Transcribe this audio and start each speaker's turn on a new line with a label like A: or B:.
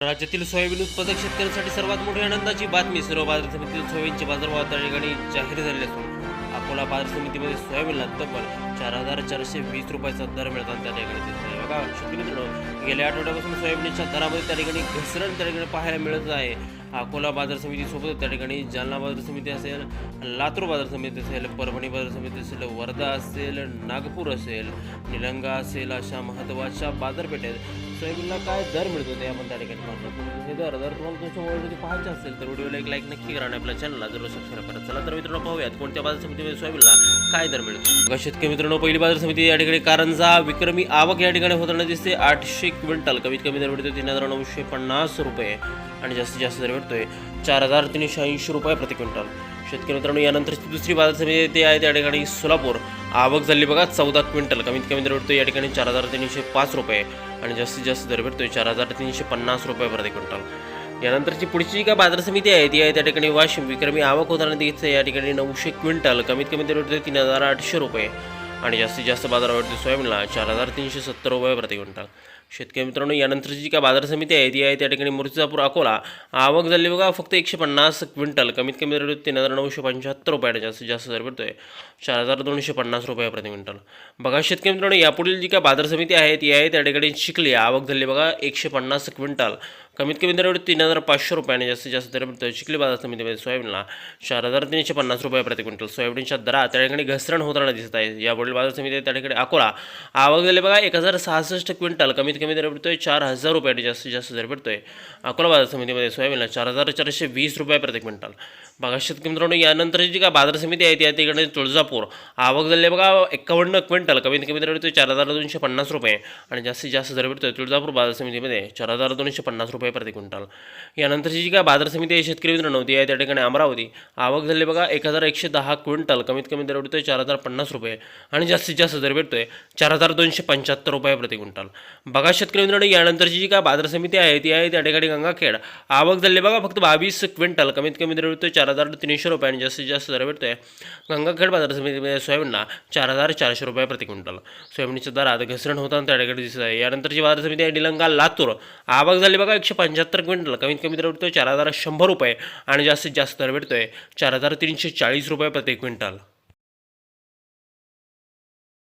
A: राज्यातील सोयाबीन उत्पादक शेतकऱ्यांसाठी सर्वात मोठी आनंदाची बातमी सर्व बाजार समितीतील सोयाबीनचे बाजारभाव त्या ठिकाणी जाहीर झाले असून अकोला बाजार समितीमध्ये सोयाबीनला तब्बल चार हजार चारशे वीस रुपयाचा दर मिळतात त्या ठिकाणी दिसत बघा शेतकरी मित्रांनो गेल्या आठवड्यापासून सोयाबीनच्या दरामध्ये त्या ठिकाणी घसरण त्या ठिकाणी पाहायला मिळत आहे. अकोला बाजार समितीसोबत त्या ठिकाणी जालना बाजार समिती असेल लातूर बाजार समिती असेल परभणी बाजार समिती असेल वर्धा असेल नागपूर असेल निलंगा असेल अशा महत्त्वाच्या बाजारपेठेत सोयाबीनला काय दर मिळतो ते आपण त्या ठिकाणी पाहतो हे म्हणजे दर जर तुम्हाला तुमच्या मोबाईलमध्ये पाहायचे असेल तर व्हिडिओला एक लाईक नक्की करा आणि आपल्या चॅनलला जरूर सबस्क्राईब करा. चला तर मित्रांनो पाहूयात कोणत्या बाजार समितीमध्ये सोयाबीनला काय दर मिळतो. शेतकरी मित्रांनो पहिली बाजार समिती या ठिकाणी कारंजा विक्रमी आवक या ठिकाणी होताना दिसते. आठशे क्विंटल कमीत कमी दर मिळतो तीन हजार नऊशे पन्नास रुपये आणि जास्तीत जास्त दर भेटतोय चार हजार तीनशे ऐंशी रुपये प्रति क्विंटल. शेतकरी मित्रांनो यानंतरची दुसरी बाजार समिती ते आहे. त्या ठिकाणी सोलापूर. आवक झाली बघा चौदा क्विंटल. कमीत कमी दर भेटतो या ठिकाणी चार हजार तीनशे पाच रुपये. आणि जास्तीत जास्त दर भेटतोय चार हजार तीनशे पन्नास रुपये प्रति क्विंटल. यानंतरची पुढची जी काय बाजार समिती आहे ती आहे त्या ठिकाणी वाशिम. विक्रमी आवक होताना दिसते. या ठिकाणी नऊशे क्विंटल. कमीत कमी दर भेटतोय तीन हजार आठशे रुपये. आणि जास्तीत जास्त बाजारावरती सोयाबीनला चार हजार तीनशे सत्तर रुपये प्रति क्विंटल. शेतकरी मित्रांनो यानंतरची जी काय बाजार समिती आहे ती आहे त्या ठिकाणी मुर्तिजापूर अकोला. आवक झाली बघा फक्त एकशे पन्नास क्विंटल. कमीत कमी दर तीन हजार नऊशे पंच्याहत्तर रुपये जास्तीत जास्त दर भेटतोय चार हजार दोनशे पन्नास रुपये प्रति क्विंटल. बघा शेतकरी मित्रांनो यापुढील जी काय बाजार समिती आहे ती आहे त्या ठिकाणी चिखली. आवक झाली बघा एकशे पन्नास क्विंटल. कमीत कमी दर तीन हजार पाचशे रुपयाने जास्तीत जास्त दर भेटतोय चिखली बाजार समितीमध्ये सोयाबीनला. चार हजार तीनशे पन्नास रुपये प्रति क्विंटल. सोयाबीनच्या दरात त्या ठिकाणी घसरण होताना दिसत आहे. यापुढील बाजार समिती आहे त्या ठिकाणी अकोला. आवक झाली बघा एक हजार सहासष्ट क्विंटल. कमीत कमी दर भेटतोय चार हजार रुपये जास्तीत जास्त दर भेटतोय अकोला बाजार समितीमध्ये सोयाबीनला चार हजार चारशे वीस रुपये प्रति क्विंटल. बघा शेतकरी मित्रांनो यानंतरची जी का बाजार समिती आहे ती आहे तिकडे तुळजापूर. आवक झाली बघा एकावन्न क्विंटल. कमीत कमी दर भेटतोय चार हजार दोनशे पन्नास रुपये आणि जास्तीत जास्त दर भेटतोय तुळजापूर बाजार समितीमध्ये चार हजार दोनशे पन्नास रुपये प्रति क्विंटल. यानंतरची जी काय बाजार समिती आहे शेतकरी मित्रांनो ती आहे त्या ठिकाणी अमरावती. आवक झाली बघा एक हजार एकशे दहा क्विंटल. कमीत कमी दर भेटतोय चार हजार पन्नास रुपये आणि आणि जास्तीत जास्त दर भेटतोय चार हजार दोनशे पंच्याहत्तर रुपये प्रति क्विंटल. बघा शेतकरी मित्रांनो यानंतरची जी काय बाजार समिती आहे ती आहे त्या ठिकाणी गंगाखेड. आवक झाली बघा फक्त बावीस क्विंटल. कमीत कमी दर भेटतोय चार हजार तीनशे रुपये आणि जास्तीत जास्त दर भेटतोय गंगाखेड बाजार समितीमध्ये सोयाबीनला चार हजार चारशे रुपये प्रति क्विंटल. सोयाबीनच्या दरात घसरण होताना त्या ठिकाणी दिसत आहे. यानंतरची बाजार समिती आहे निलंगा लातूर. आवक झाली बघा एकशे पंच्याहत्तर क्विंटल. कमीत कमी दर भेटतोय चार हजार शंभर रुपये आणि जास्तीत जास्त दर भेटतोय चार हजार तीनशे चाळीस रुपये प्रति क्विंटल.